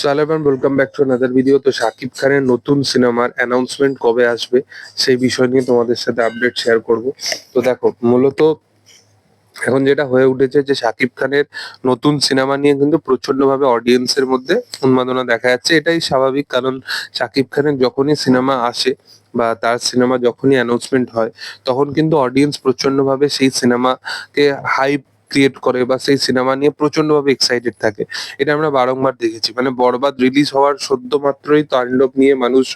Salaman welcome back to another video তো শাকিব খানের নতুন সিনেমার অ্যানাউন্সমেন্ট কবে আসবে সেই বিষয় নিয়ে তোমাদের সাথে আপডেট শেয়ার করব। তো দেখো, মূলত এখন যেটা হয়ে উঠেছে যে শাকিব খানের নতুন সিনেমা নিয়ে কিন্তু প্রচন্ডভাবে অডিয়েন্সের মধ্যে উন্মাদনা দেখা যাচ্ছে। এটাই স্বাভাবিক, কারণ শাকিব খানের যখনই সিনেমা আসে বা তার সিনেমা যখনই অ্যানাউন্সমেন্ট হয়, তখন কিন্তু অডিয়েন্স প্রচন্ডভাবে সেই সিনেমাকে হাইপ ক্রিয়েট করে বা সেই সিনেমা নিয়ে প্রচণ্ড ভাবে এক্সাইটেড থাকে। এটা আমরা বারংবার দেখেছি। মানে বরবাদ রিলিজ হওয়ার সদ্য মাত্রই তাণ্ডব নিয়ে মানুষ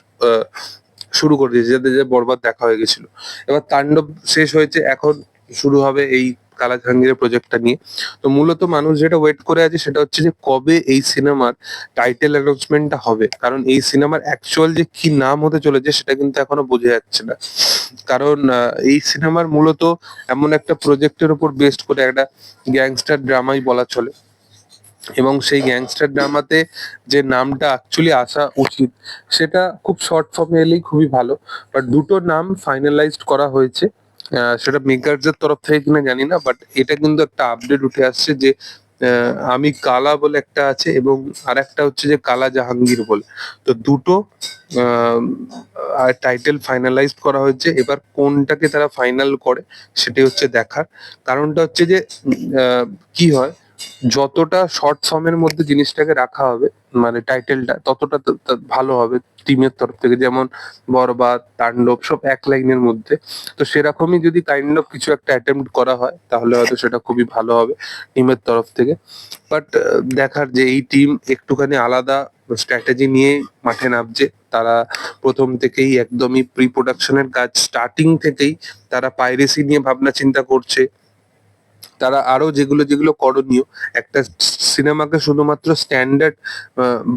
শুরু করে দিয়েছে। যাদের যে বরবাদ দেখা হয়ে গেছিল। এবার তাণ্ডব শেষ হয়েছে, এখন শুরু হবে এই কালা জাহাঙ্গীরের প্রজেক্টটা নিয়ে। তো মূলত মানুষ যেটা ওয়েট করে আছে সেটা হচ্ছে যে কবে এই সিনেমার টাইটেল অ্যানাউন্সমেন্টটা হবে। কারণ এই সিনেমার অ্যাকচুয়াল যে কি নাম হতে চলেছে সেটা কিন্তু এখনও বোঝা যাচ্ছে না। কারণ এই সিনেমার মূলত এমন একটা প্রজেক্টের উপর বেস্ড করে একটা গ্যাংস্টার ড্রামাই বলা চলে। এবং সেই গ্যাংস্টার ড্রামাতে যে নামটা অ্যাকচুয়ালি আসা উচিত, সেটা খুব শর্ট ফর্মে এলেই খুবই ভালো। বাট দুটো নাম ফাইনালাইজড করা হয়েছে। সেটা মেকারদের তরফ থেকে কিনা জানি না বাট এটা কিন্তু একটা আপডেট উঠে আসছে যে আমি কালা বলে একটা আছে এবং আর একটা হচ্ছে যে কালা জাহাঙ্গীর বলে। তো দুটো টাইটেল ফাইনালাইজ করা হয়েছে। এবার কোনটাকে তারা ফাইনাল করে সেটি হচ্ছে দেখার। কারণটা হচ্ছে যে কি হয়? যতটা শর্ট ফর্মের মধ্যে জিনিসটাকে রাখা হবে মানে টাইটেলটা ততটা ভালো হবে টিমের তরফ থেকে। যেমন বরবাদ, তাণ্ডব, সব এক লাইনের মধ্যে। তো সেরকমই যদি কাইন্ড অফ কিছু একটা অ্যাটেম্প্ট করা হয়, তাহলে হয়তো সেটা খুবই ভালো হবে টিমের তরফ থেকে। বাট দেখার যে এই টিম একটুখানি আলাদা স্ট্র্যাটেজি নিয়ে মাঠে নামছে, তারা প্রথম থেকেই একদমই প্রি প্রোডাকশনের কাজ স্টার্টিং থেকেই তারা পাইরেসি নিয়ে ভাবনা চিন্তা করছে। তারা আরও যেগুলো যেগুলো করণীয়, একটা সিনেমাকে শুধুমাত্র স্ট্যান্ডার্ড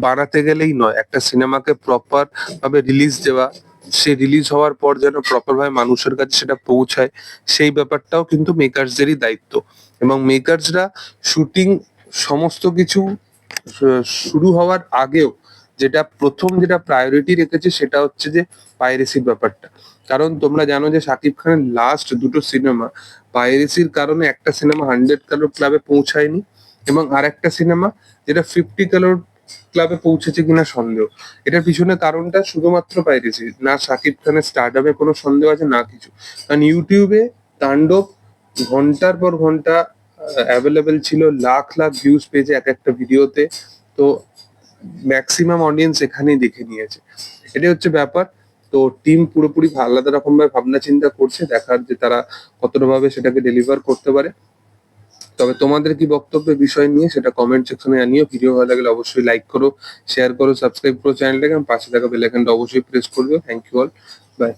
বানাতে গেলেই নয়, একটা সিনেমাকে প্রপার ভাবে রিলিজ দেওয়া, সে রিলিজ হওয়ার পর যেন প্রপার ভাবে মানুষের কাছে সেটা পৌঁছায়, সেই ব্যাপারটাও কিন্তু মেকার্সদেরই দায়িত্ব। এবং মেকার্সরা শুটিং সমস্ত কিছু শুরু হওয়ার আগেও যেটা প্রথম যেটা প্রায়োরিটি রেখেছে সেটা হচ্ছে যে পাইরেসির ব্যাপারটা। কারণ তোমরা জানো যে শাকিব খানের লাস্ট দুটো সিনেমা পাইরেসির কারণে একটা সিনেমা হান্ড্রেড কালোর ক্লাবে পৌঁছায়নি এবং আর একটা সিনেমা যেটা ফিফটি কালোর ক্লাবে পৌঁছেছে কিনা সন্দেহ। এটার পিছনে কারণটা শুধুমাত্র পাইরেসি না শাকিব খানের স্টার্টআপে কোনো সন্দেহ আছে, না কিছু। কারণ ইউটিউবে তাণ্ডব ঘণ্টার পর ঘণ্টা অ্যাভেলেবেল ছিল, লাখ লাখ ভিউজ পেয়েছে এক একটা ভিডিওতে তো ম্যাক্সিমাম অডিয়েন্স এখানেই দেখে নিয়েছে। এটাই হচ্ছে ব্যাপার। তো টিম পুরোপুরি আলাদা রকম ভাবে ভাবনা চিন্তা করছে, দেখার যে তারা কতটা ভাবে সেটাকে ডেলিভার করতে পারে। তবে তোমাদের কি বক্তব্য বিষয় নিয়ে সেটা কমেন্ট সেকশনে জানিও। ভিডিও ভালো লাগলে অবশ্যই লাইক করো শেয়ার করো সাবস্ক্রাইব করো চ্যানেলটাকে পাশে থাকা বেল আইকনটা অবশ্যই প্রেস করবে। Thank you all by